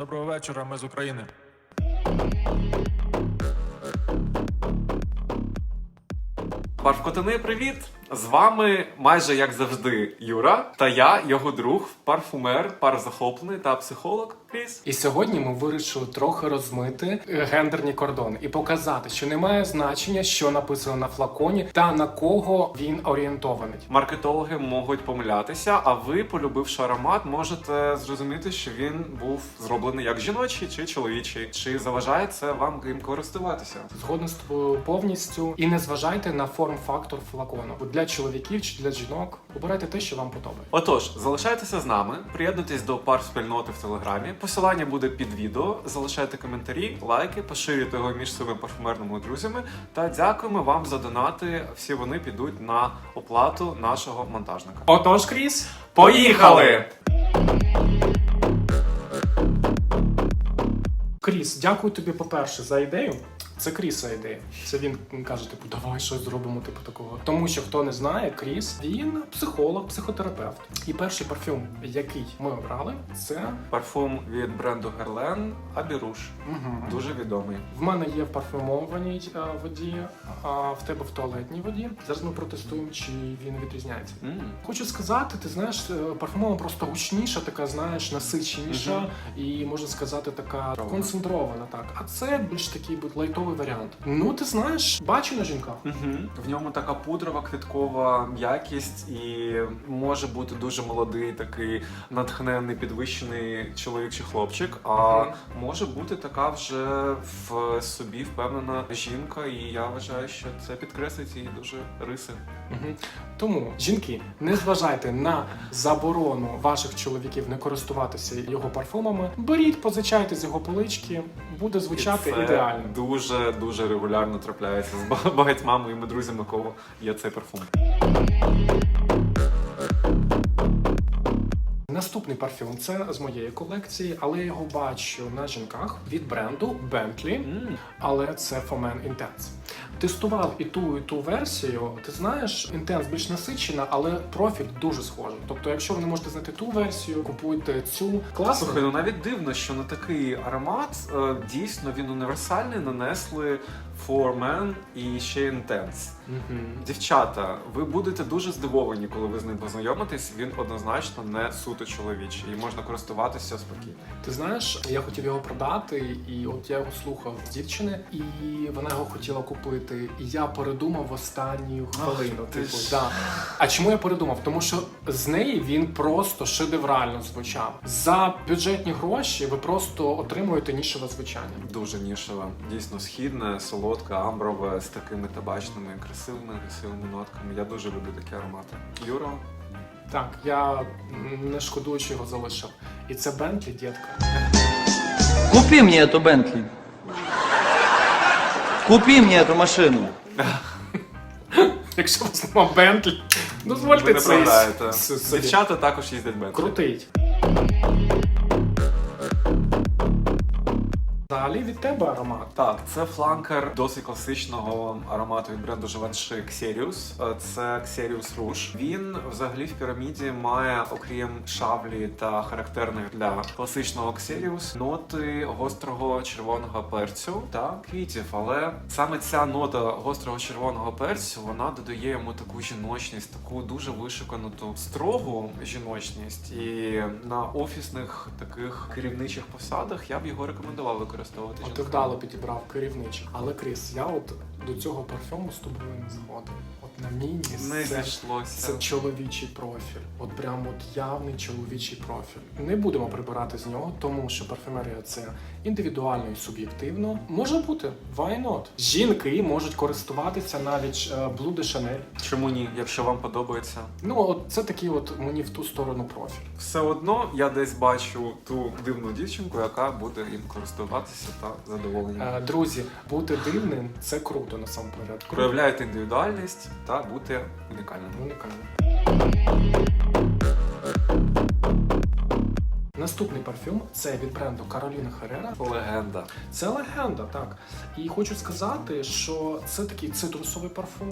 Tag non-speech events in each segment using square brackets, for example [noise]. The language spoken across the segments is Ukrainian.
Доброго вечора, ми з України. Парфкотини, привіт! З вами майже як завжди Юра та я, його друг, парфумер, парзахоплений та психолог Кріс. І сьогодні ми вирішили трохи розмити е, гендерні кордони і показати, що немає значення, що написано на флаконі та на кого він орієнтований. Маркетологи можуть помилятися, а ви, полюбивши аромат, можете зрозуміти, що він був зроблений як жіночий чи чоловічий. Чи заважає це вам їм користуватися? Згодна з тобою повністю і не зважайте на форм-фактор флакону. Бо Для чоловіків чи для жінок обирайте те, що вам подобається. Отож, залишайтеся з нами, приєднуйтесь до пар спільноти в телеграмі. Посилання буде під відео. Залишайте коментарі, лайки, поширюйте його між своїми парфумерними друзями. Та дякуємо вам за донати. Всі вони підуть на оплату нашого монтажника. Отож, Кріс, Поїхали! Кріс, дякую тобі, по-перше, за ідею. Це Кріса ідея. Це він каже, типу, давай щось зробимо, типу такого. Тому що хто не знає, Кріс він психолог, психотерапевт. І перший парфюм, який ми обрали, це Парфум від бренду Abbey Rouge. угу. Дуже відомий. в мене є в парфюмованій е, воді, а в тебе в туалетній воді. Зараз ми протестуємо, чи він відрізняється. М. Хочу сказати, ти знаєш, е, парфумова просто гучніша, така, знаєш, насиченіша Мгм. і можна сказати, така концентрована. Так, а це більш такий будь лайтовий варіант. Ну, ти знаєш, бачу на жінках. Мгм. В ньому така пудрова квіткова м'якість, і може бути дуже молодий, такий натхненний, підвищений чоловік чи хлопчик. А Мгм. може бути така вже в собі впевнена жінка, і я вважаю, що це підкреслить її дуже риси. Мгм. Тому жінки, не зважайте на заборону ваших чоловіків не користуватися його парфумами. Беріть, позичайте з його полички, буде звучати І це ідеально. Дуже дуже регулярно трапляється з ба- багатьма моїми друзями, кого є цей парфум. Наступний парфюм це з моєї колекції, але я його бачу на жінках від бренду Bentley, але це Fomen Intense. Тестував і ту, і ту версію. Ти знаєш, інтенс більш насичена, але профіль дуже схожий. Тобто, якщо ви не можете знайти ту версію, купуйте цю класу. Слухай, ну навіть дивно, що на такий аромат е, дійсно він універсальний нанесли For Men і ще Intense. Мгм. Дівчата, ви будете дуже здивовані, коли ви з ним познайомитесь. Він однозначно не суто чоловічий і можна користуватися спокійно. Ти знаєш, я хотів його продати, і от я його слухав з дівчини, і вона його хотіла купити. І я передумав в останню хвилину. ти Типу, ж. да. А чому я передумав? Тому що з неї він просто шедеврально звучав. За бюджетні гроші ви просто отримуєте нішеве звучання. Дуже нішева, дійсно східне, солодке, амброве з такими табачними, красивими, красивими нотками. Я дуже люблю такі аромати. Юро, Так, я не шкодую, що його залишив. І це Бентлі, дітка. Купи мне эту Бентли. Купи мне эту машину. [laughs] Якщо у вас нема Бентлі, дозвольте ви не це. Дівчата також їздять Бентлі. Крутить. Далі від тебе аромат. Так, це фланкер досить класичного аромату від бренду Givenchy Xerius. Е, Це Xerius Rouge. Він взагалі в піраміді має, окрім шаблі та характерних для класичного Xerius, ноти гострого червоного перцю та квітів. Але саме ця нота гострого червоного перцю вона додає йому таку жіночність, таку дуже вишукану ту строгу жіночність. І на офісних таких керівничих посадах я б його рекомендував використовувати. От ти вдало підібрав керівничий. Але Кріс, я от до цього парфюму з тобою не згоден. На мені Не це, зійшлося. це чоловічий профіль. От прям от явний чоловічий профіль. Не будемо прибирати з нього, тому що парфюмерія це індивідуально і суб'єктивно. Може бути, why not? Жінки можуть користуватися навіть е, Blue de Chanel. Чому ні, якщо вам подобається? Ну, от це такий от мені в ту сторону профіль. Все одно я десь бачу ту дивну дівчинку, яка буде їм користуватися та задоволення. Е, Друзі, бути дивним це круто насамперед. Круто. Проявляйте індивідуальність та бути унікальним. Унікальним. Наступний парфюм це від бренду Кароліна Херера. Легенда. Це легенда, так. І хочу сказати, що це такий цитрусовий парфюм,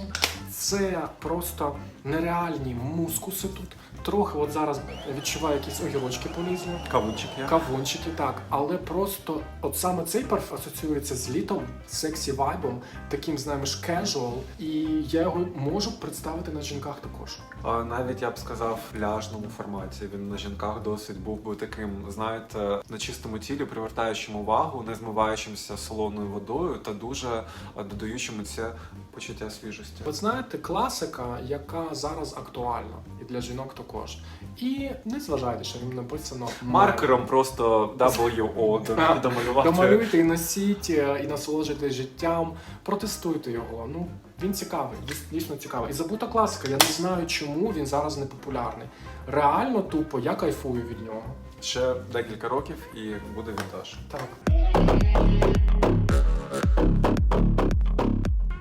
це просто нереальні мускуси тут. Трохи от зараз відчуваю якісь огірочки полізли. Кавунчик є. Кавунчики, так, але просто от саме цей парф асоціюється з літом, сексі вайбом, таким, знаєш, кежуал, і я його можу представити на жінках також. А навіть я б сказав в пляжному форматі. Він на жінках досить був би таким, знаєте, на чистому тілі, привертаючим увагу, не змиваючимся солоною водою та дуже додаючим це почуття свіжості. От знаєте, класика, яка зараз актуальна, і для жінок також. І не зважайте, що він написано Маркером просто WO домалювати. Домалюйте і носіть, е, і насолоджуйтесь життям, протестуйте його. Ну він цікавий, дійсно цікавий. І забута класика. Я не знаю, чому він зараз не популярний. Реально тупо, я кайфую від нього. Ще декілька років і буде вінтаж. Так.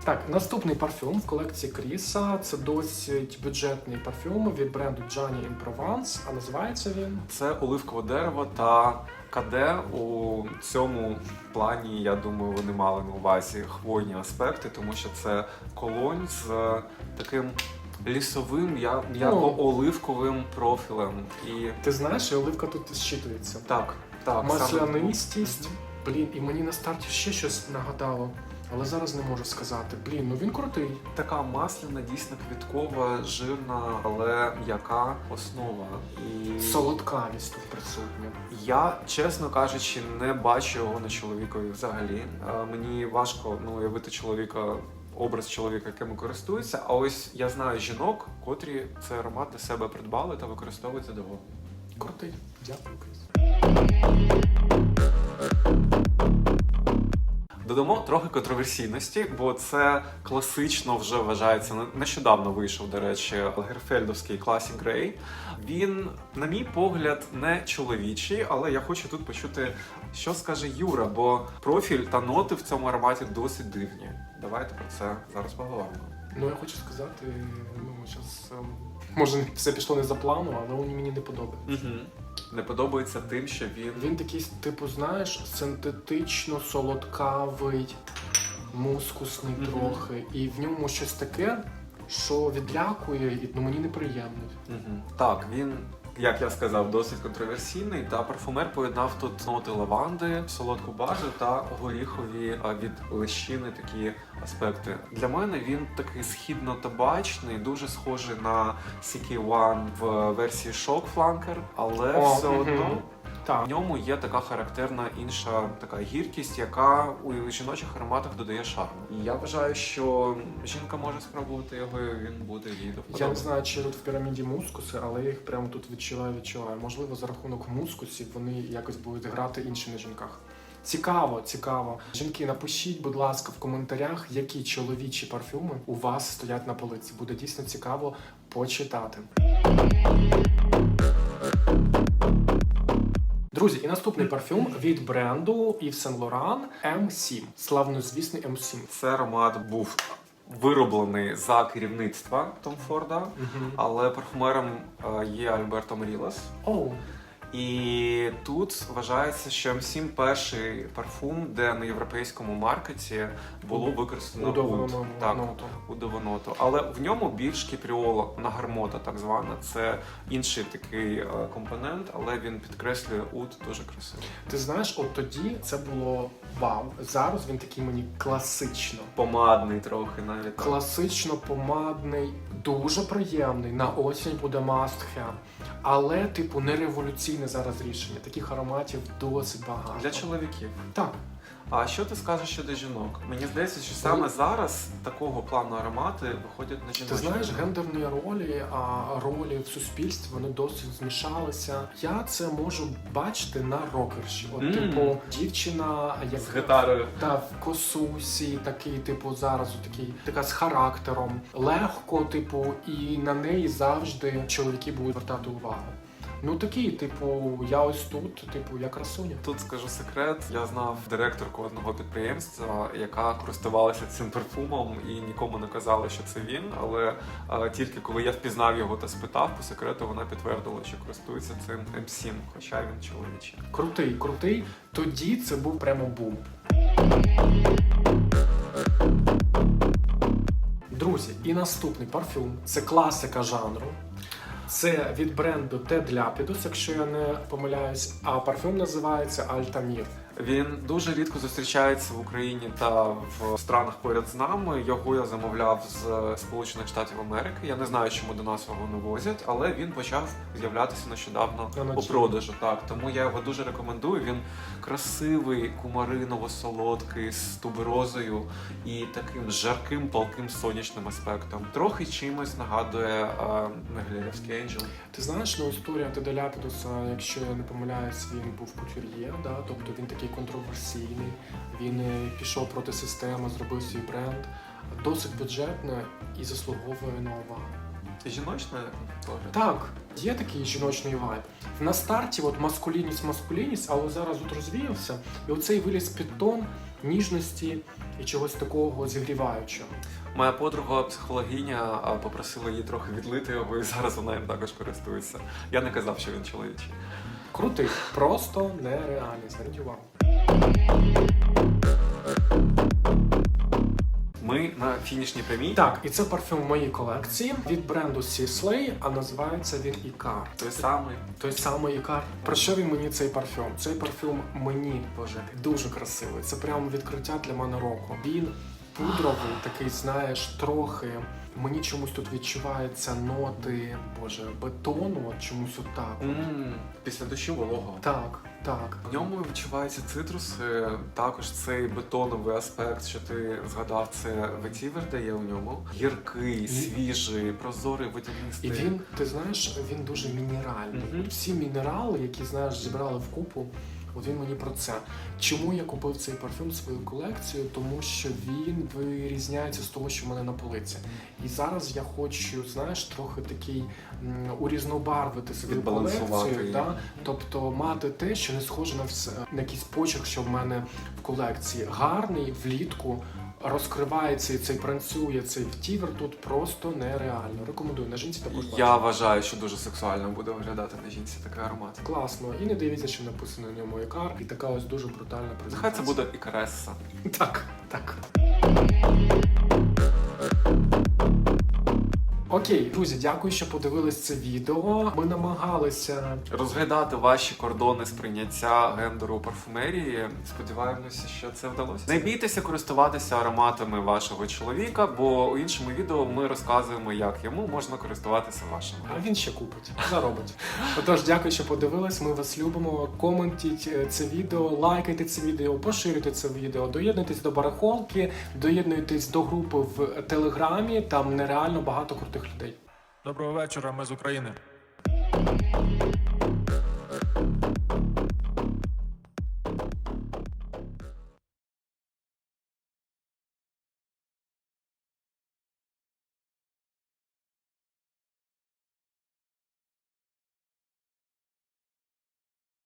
Так, наступний парфюм в колекції Кріса. Це досить бюджетний парфюм від бренду Gianni in Provence, а називається він. Це оливкове дерево та каде. У цьому плані, я думаю, вони мали на увазі хвойні аспекти, тому що це колонь з таким лісовим, я- м'яко-оливковим профілем. І Ти знаєш, і оливка тут зчитується. так, так, Маслянистість. Блін, і мені на старті ще щось нагадало, але зараз не можу сказати. Блін, ну він крутий. Така масляна, дійсно квіткова, жирна, але м'яка основа. І Солодкавість тут присутня. Я, чесно кажучи, не бачу його на чоловікові взагалі. Е, Мені важко ну, уявити чоловіка, образ чоловіка, яким користується. А ось я знаю жінок, котрі цей аромат для себе придбали та використовують задоволення. Крутий. Дякую. Додамо трохи контроверсійності, бо це класично вже вважається. не- Нещодавно вийшов, до речі, Лагерфельдовський Classic Grey. Він, на мій погляд, не чоловічий, але я хочу тут почути, що скаже Юра, бо профіль та ноти в цьому ароматі досить дивні. Давайте про це зараз поговоримо. Ну я хочу сказати, ну зараз може все пішло не за планом, але він мені не подобається. Угу. Не подобається тим, що він Він такий, типу, знаєш, синтетично солодкавий, мускусний угу. трохи, і в ньому щось таке, що відлякує, і ну, мені неприємно. Угу. Так, він, як я сказав, досить контроверсійний. Та парфумер поєднав тут ноти лаванди, солодку базу та горіхові від лещини такі аспекти. Для мене він такий східно-табачний, дуже схожий на CK1 в версії Shock Flanker, але О, все мгм. Одно. В ньому є така характерна інша така гіркість, яка у жіночих ароматах додає шарму. І я вважаю, що жінка може спробувати його, і він буде їй до я не знаю, чи тут в піраміді мускуси, але я їх прямо тут відчуваю, відчуваю. Можливо, за рахунок мускусів вони якось будуть грати інші на жінках. Цікаво, цікаво. Жінки, напишіть, будь ласка, в коментарях, які чоловічі парфюми у вас стоять на полиці. Буде дійсно цікаво почитати. Друзі, і наступний парфюм від бренду Yves Saint Laurent M7. Славнозвісний M7. Це аромат був вироблений за керівництва Том Форда, але парфумером е, є Альберто Морілес. Оу, І тут вважається, що М7 перший парфум, де на європейському маркеті було використано уд. Так, ноту. удовоноту. Але в ньому більш кіпріола на гармота, так звана. Це інший такий е, компонент, але він підкреслює уд дуже красиво. Ти знаєш, от тоді це було вау. Зараз він такий мені класично. Помадний трохи навіть. Класично помадний, дуже приємний. На осінь буде have. Але, типу, не зараз рішення. Таких ароматів досить багато. Для чоловіків. Так, А що ти скажеш щодо жінок? Мені здається, що саме зараз такого плану аромати виходять на жіночі. ти знаєш, гендерні ролі, а ролі в суспільстві вони досить змішалися. Я це можу бачити на рокерші. От, Мм. типу, дівчина, як з гітарою. Та в косусі, такий, типу, зараз такий, така з характером, легко, типу, і на неї завжди чоловіки будуть звертати увагу. Ну такий, типу, я ось тут, типу, я красуня. Тут скажу секрет. Я знав директорку одного підприємства, яка користувалася цим парфумом і нікому не казала, що це він. Але е, тільки коли я впізнав його та спитав по секрету, вона підтвердила, що користується цим М7, хоча він чоловічий. Крутий, крутий. Тоді це був прямо бум. Друзі, і наступний парфюм це класика жанру. Це від бренду Ted Lapidus, якщо я не помиляюсь, а парфюм називається Altamir. Він дуже рідко зустрічається в Україні та в странах поряд з нами. Його я замовляв з Сполучених Штатів Америки. Я не знаю, чому до нас його не возять, але він почав з'являтися нещодавно у продажу. Так тому я його дуже рекомендую. Він красивий, кумариново-солодкий з туберозою і таким жарким палким сонячним аспектом. Трохи чимось нагадує е, Енджел. Ти знаєш, ну історія Теда Ляпідуса, якщо я не помиляюсь, він був кутюр'є, да? тобто він такий контроверсійний, він е, пішов проти системи, зробив свій бренд, досить бюджетне і заслуговує на увагу. Жіночне теж. Так, є такий жіночний вайб. На старті от маскулінність, маскулінність, але зараз от розвіявся, і оцей виліз під тон ніжності і чогось такого зігріваючого. Моя подруга психологиня попросила її трохи відлити його, і зараз вона їм також користується. Я не казав, що він чоловічий. Крутий, просто нереальний. Зверніть увагу. Ми на фінішній прямій. Так, і це парфюм в моїй колекції від бренду Sisley, а називається він Ікар. Той самий. Той самий Ікар. Про що він мені цей парфюм? Цей парфюм мені Боже. дуже красивий. Це прямо відкриття для мене року. Він пудровий, такий, знаєш, трохи. Мені чомусь тут відчуваються ноти, боже, бетону, от чомусь отак. м після дощу волого. Так, так. В ньому відчуваються цитруси, також цей бетоновий аспект, що ти згадав, це ветівер дає у ньому. Гіркий, свіжий, прозорий, І він, ти знаєш, він дуже мінеральний. Мгм. От Всі мінерали, які знаєш, зібрали в купу. От він мені про це. Чому я купив цей парфюм свою колекцію? Тому що він вирізняється з того, що в мене на полиці. І зараз я хочу, знаєш, трохи такий урізнобарвити свою колекцію. Да? Тобто мати те, що не схоже на все на якийсь почерк, що в мене в колекції. Гарний влітку. Розкривається і цей працює цей втівер тут просто нереально. Рекомендую на жінці також. Я вважаю, що дуже сексуально буде виглядати на жінці такий аромат. Класно. І не дивіться, що написано на ньому ікар, І така ось дуже брутальна презентація. Нехай це буде ікареса. Так, так. Окей, друзі, дякую, що подивились це відео. Ми намагалися Розглядати ваші кордони сприйняття гендеру у парфумерії. Сподіваємося, що це вдалося. Не бійтеся користуватися ароматами вашого чоловіка, бо у іншому відео ми розказуємо, як йому можна користуватися вашими. А він ще купить, заробить. [laughs] Отож, дякую, що подивились. Ми вас любимо. Коментіть е, це відео, лайкайте це відео, поширюйте це відео, доєднуйтесь до барахолки, доєднуйтесь до групи в Телеграмі. Там нереально багато крутих людей. Доброго вечора, ми з України.